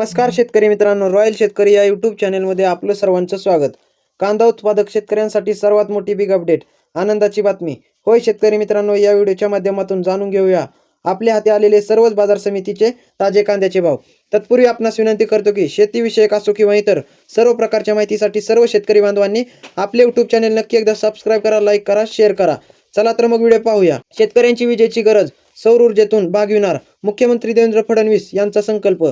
नमस्कार शेतकरी मित्रांनो रॉयल शेतकरी या यूट्यूब चॅनेलमध्ये आपलं सर्वांचं स्वागत. कांदा उत्पादक शेतकऱ्यांसाठी सर्वात मोठी बिग अपडेट आनंदाची बातमी. होय शेतकरी मित्रांनो या व्हिडिओच्या माध्यमातून जाणून घेऊया. आपल्या हाती आलेले सर्वच बाजार समितीचे ताजे कांद्याचे भाव. तत्पूर्वी आपणास विनंती करतो की शेतीविषयक असो किंवा इतर सर्व प्रकारच्या माहितीसाठी सर्व शेतकरी बांधवांनी आपले युट्यूब चॅनेल नक्की एकदा सबस्क्राईब करा लाईक करा शेअर करा. चला तर मग व्हिडिओ पाहूया. शेतकऱ्यांची विजेची गरज सौर ऊर्जेतून भागविणार मुख्यमंत्री देवेंद्र फडणवीस यांचा संकल्प.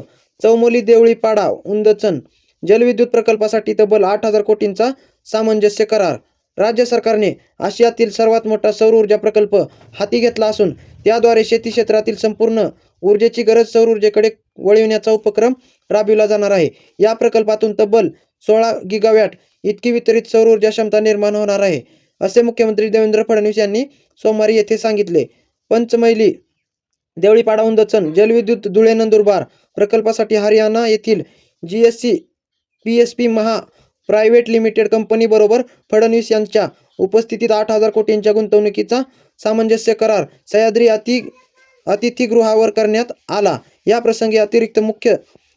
चौमोली देवळी पाडा उंदचन जलविद्युत प्रकल्पासाठी तब्बल आठ हजार कोटींचा सामंजस्य करार. राज्य सरकारने आशियातील सर्वात मोठा सौर ऊर्जा प्रकल्प हाती घेतला असून त्याद्वारे शेती क्षेत्रातील संपूर्ण ऊर्जेची गरज सौर ऊर्जेकडे वळविण्याचा उपक्रम राबविला जाणार आहे. या प्रकल्पातून तब्बल सोळा गिगावॅट इतकी वितरित सौर ऊर्जा क्षमता निर्माण होणार आहे असे मुख्यमंत्री देवेंद्र फडणवीस यांनी सोमवारी येथे सांगितले. पंचमैली देवळीपाडा उंदचन जलविद्युत धुळे नंदुरबार प्रकल्पासाठी हरियाणा येथील G S C P S P Maha private limited कंपनीबरोबर Fadnavis यांच्या उपस्थितीत आठ हजार कोटींच्या गुंतवणुकीचा सामंजस्य करार सह्याद्री अति अतिथीगृहावर करण्यात आला. या प्रसंगी अतिरिक्त मुख्य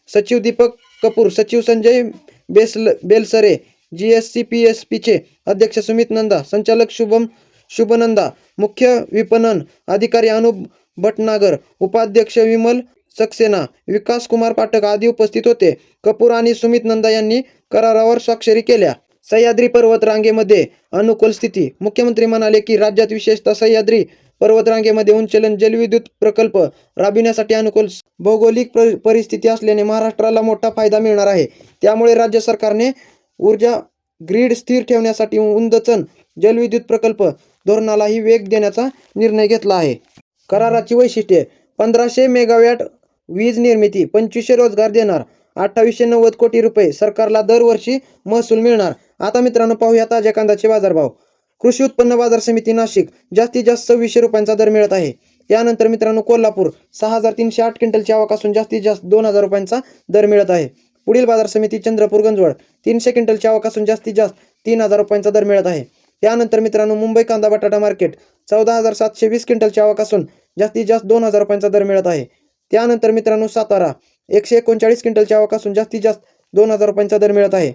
सचिव दीपक कपूर सचिव Sanjay Basel Belsare G S C P S पीचे अध्यक्ष सुमित नंदा संचालक शुभम शुभनंदा मुख्य विपणन अधिकारी अनुप भटनागर उपाध्यक्ष विमल सक्सेना विकास कुमार पाठक आदी उपस्थित होते. कपूर आणि सुमित नंदा यांनी करारावर स्वाक्षरी केल्या. सह्याद्री पर्वत रांगेमध्ये अनुकूल स्थिती. मुख्यमंत्री म्हणाले की राज्यात विशेषतः सह्याद्री पर्वतरांगेमध्ये उंचलन जलविद्युत प्रकल्प राबविण्यासाठी अनुकूल भौगोलिक प- परिस्थिती असल्याने महाराष्ट्राला मोठा फायदा मिळणार आहे. त्यामुळे राज्य सरकारने ऊर्जा ग्रीड स्थिर ठेवण्यासाठी उंदचन जलविद्युत प्रकल्प धोरणालाही वेग देण्याचा निर्णय घेतला आहे. कराराची वैशिष्ट्ये. पंधराशे मेगावॅट वीज निर्मिती पंचवीसशे रोजगार देणार अठ्ठावीसशे नव्वद कोटी रुपये सरकारला दरवर्षी महसूल मिळणार. आता मित्रांनो पाहूया ताज्या कांद्याचे बाजारभाव. कृषी उत्पन्न बाजार समिती नाशिक जास्तीत जास्त सव्वीसशे रुपयांचा दर मिळत आहे. त्यानंतर मित्रांनो कोल्हापूर सहा हजार तीनशे आठ क्विंटलची आवक असून जास्तीत जास्त दोन हजार रुपयांचा दर मिळत आहे. पुढील बाजार समिती चंद्रपूर गंजवळ तीनशे क्विंटलची आवक असून जास्तीत जास्त तीन हजार रुपयांचा दर मिळत आहे. त्यानंतर मित्रांनो मुंबई कांदा बटाटा मार्केट चौदा हजार सातशे वीस क्विंटलची आवक असून जास्तीत जास्त दोन हजार रुपयांचा दर मिळत आहे. त्यानंतर मित्रांनो सातारा एकशे एकोणचाळीस क्विंटलच्या आवक जास्तीत जास्त दोन हजार रुपयांचा दर मिळत आहे.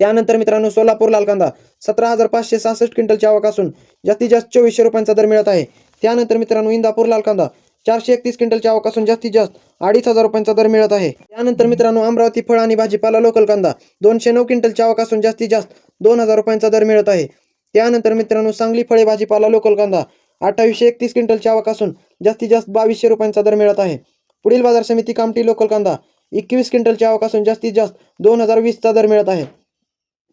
त्यानंतर मित्रांनो सोलापूर लाल कांदा सतरा हजार पाचशे सहासष्ट क्विंटलच्या आवक असून जास्तीत जास्त चोवीसशे रुपयांचा दर मिळत आहे. त्यानंतर मित्रांनो इंदापूर लाल कांदा चारशे एकतीस क्विंटलच्या आवक जास्तीत जास्त अडीच हजार रुपयांचा दर मिळत आहे. त्यानंतर मित्रांनो अमरावती फळ आणि भाजीपाला लोकल कांदा दोनशे नऊ क्विंटलच्या आवक जास्तीत जास्त दोन हजार रुपयांचा दर मिळत आहे. त्यानंतर मित्रांनो सांगली फळे भाजीपाला लोकल कांदा अठ्ठावीसशे एकतीस क्विंटलची आवक असून जास्तीत जास्त बावीसशे रुपयांचा दर मिळत आहे. पुढील बाजार समिती कामटी लोकल कांदा एकवीस क्विंटलची आवक असून जास्तीत जास्त दोन हजार वीसचा दर मिळत आहे.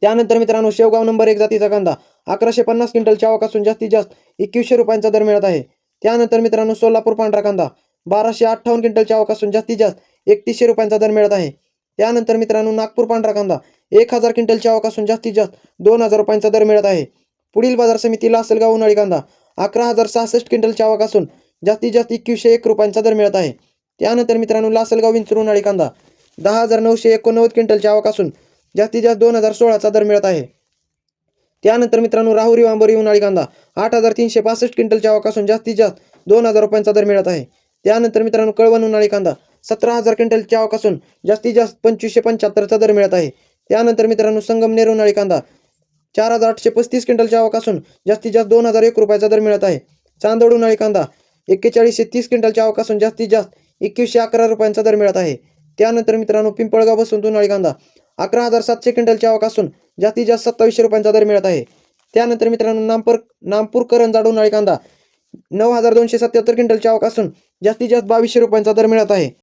त्यानंतर मित्रांनो शेवगाव नंबर एक जातीचा कांदा अकराशे पन्नास क्विंटलची आवक असून जास्तीत जास्त एकवीसशे रुपयांचा दर मिळत आहे. त्यानंतर मित्रांनो सोलापूर पांढरा कांदा बाराशे अठ्ठावन्न क्विंटलची आवक असून जास्तीत जास्त एकतीसशे रुपयांचा दर मिळत आहे. त्यानंतर मित्रांनो नागपूर पांढरा कांदा एक हजार क्विंटलची आवक असून जास्तीत जास्त दोन हजार रुपयांचा दर मिळत आहे. पुढील बाजार समिती लासलगाव उन्हाळी कांदा. अकरा हजार सहासष्ट क्विंटल आवक असून जास्तीत जास्त एकवीसशे एक रुपयांचा दर मिळत आहे. त्यानंतर मित्रांनो लासलगाव विंचूर उन्हाळी कांदा. दहा हजार नऊशे एकोणनव्वद क्विंटल आवक असून जास्तीत जास्त दोन हजार सोळाचा दर मिळत आहे. त्यानंतर मित्रांनो राहुरी वांबोरी उन्हाळी कांदा. आठ हजार तीनशे पासष्ट क्विंटल आवक असून जास्तीत जास्त दोन हजार रुपयांचा दर मिळत आहे. त्यानंतर मित्रांनो कळवण उन्हाळी कांदा. सतरा हजार क्विंटल आवक असून जास्तीत जास्त पंचवीसशे पंच्याहत्तरचा दर मिळत आहे. त्यानंतर मित्रांनो संगमनेर उन्हाळी कांदा. चार हजार आठशे पस्तीस क्विंटलची आवक असून जास्तीत जास्त दोन हजार एक रुपयाचा दर मिळत आहे. चांदोड उन्हाळी कांदा एक्केचाळीसशे तीस क्विंटलची आवक असून जास्तीत जास्त एकवीसशे अकरा रुपयांचा दर मिळत आहे. त्यानंतर मित्रांनो पिंपळगाव बसून उन्हाळी कांदा अकरा हजार सातशे क्विंटलची आवक असून जास्तीत जास्त सत्तावीसशे रुपयांचा दर मिळत आहे. त्यानंतर मित्रांनो नामपूर नामपूर करंजाड उन्हाळी कांदा नऊ हजार दोनशे सत्याहत्तर क्विंटलची आवक असून जास्तीत जास्त बावीसशे रुपयांचा दर मिळत आहे.